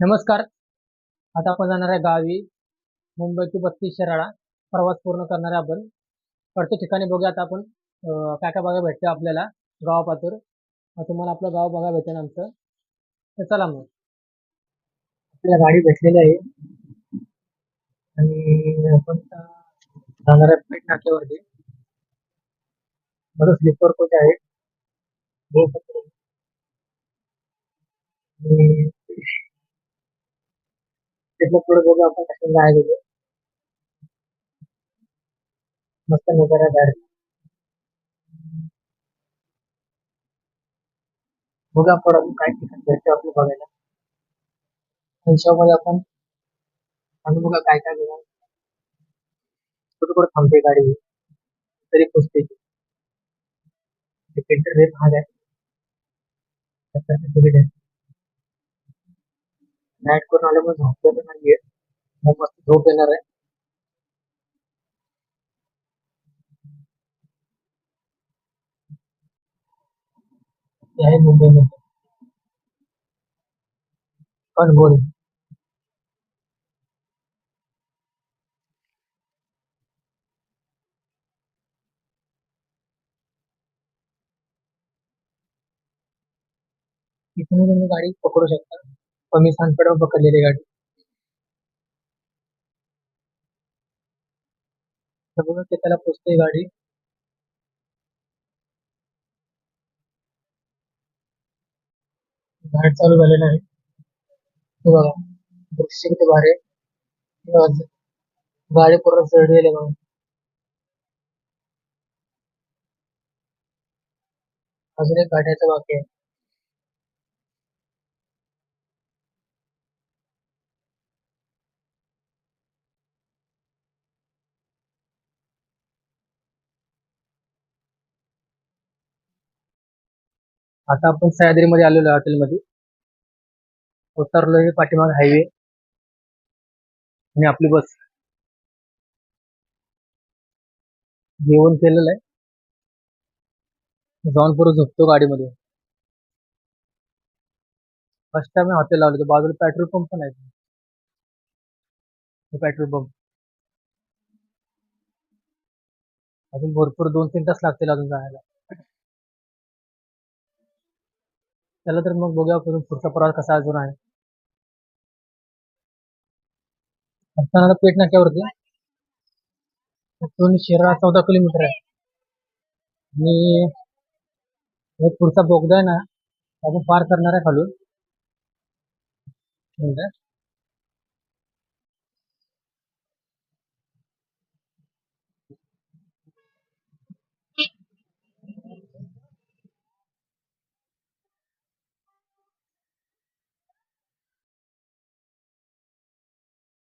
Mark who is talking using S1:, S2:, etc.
S1: नमस्कार. आता आपण जाणार आहे गावी. मुंबई टू बत्तीस शराळा. प्रवास पूर्ण करणार आहे आपण. प्रत्येक ठिकाणी बघूया आता आपण काय काय बघा भेटतं आपल्याला गावापातूर मग तुम्हाला आपलं गाव बघा भेटेल आमचं. तर चला मग. आपल्याला गाडी भेटलेली आहे. आणि आपण जाणार आहे पेट नाक्यावरती बरं स्लीपर कोच आहे आणि तिथलं पुढे बघू आपण कसं जाय गेलो मस्त नजारा बाहेर बघा आपण अजून काय ठिकाण भेटतो आपलं बघायला. त्या हिशोबामध्ये आपण आणि बघा काय काय बघा कुठे कुठे थांबते गाडी. तरी पोचते तिकीट रेट महाग आहे तिकीट आहे. नाईट करून आल्यामुळे झोपलं तर नाहीये मग मस्त झोप येणार आहे आहे मुंबईमध्ये कणगोळी इथून तुम्ही गाडी पकडू शकता कमी सांगकडे पकडलेली गाडी. बघा ते त्याला पोचते गाडी. घाट चालू झालेला आहे. बघा दृश्य किती भारी गाडी पूर्ण चढलेली बघा अजून एक गाड्याचं बाकी आहे. आता आपण सह्याद्रीमध्ये आलेलो आहे हॉटेलमध्ये उतरलो हे पाठीमाग हायवे आणि आपली बस. जेवण केलेलं आहे. जाऊन पुढे झोपतो गाडीमध्ये. फर्स्ट टाइम हॉटेल लावलं होतं. बाजूला पेट्रोल पंप पण आहे. पेट्रोल पंप अजून भरपूर दोन तीन तास लागतील अजून जायला. चला तर मग बघूया आपण पुढचा प्रवास कसा अजून आहे. असताना पेट नाक्यावरती. तिथून शिरा चौदा किलोमीटर आहे. आणि एक पुढचा बोगदा आहे ना आपण पार करणार आहे खालून.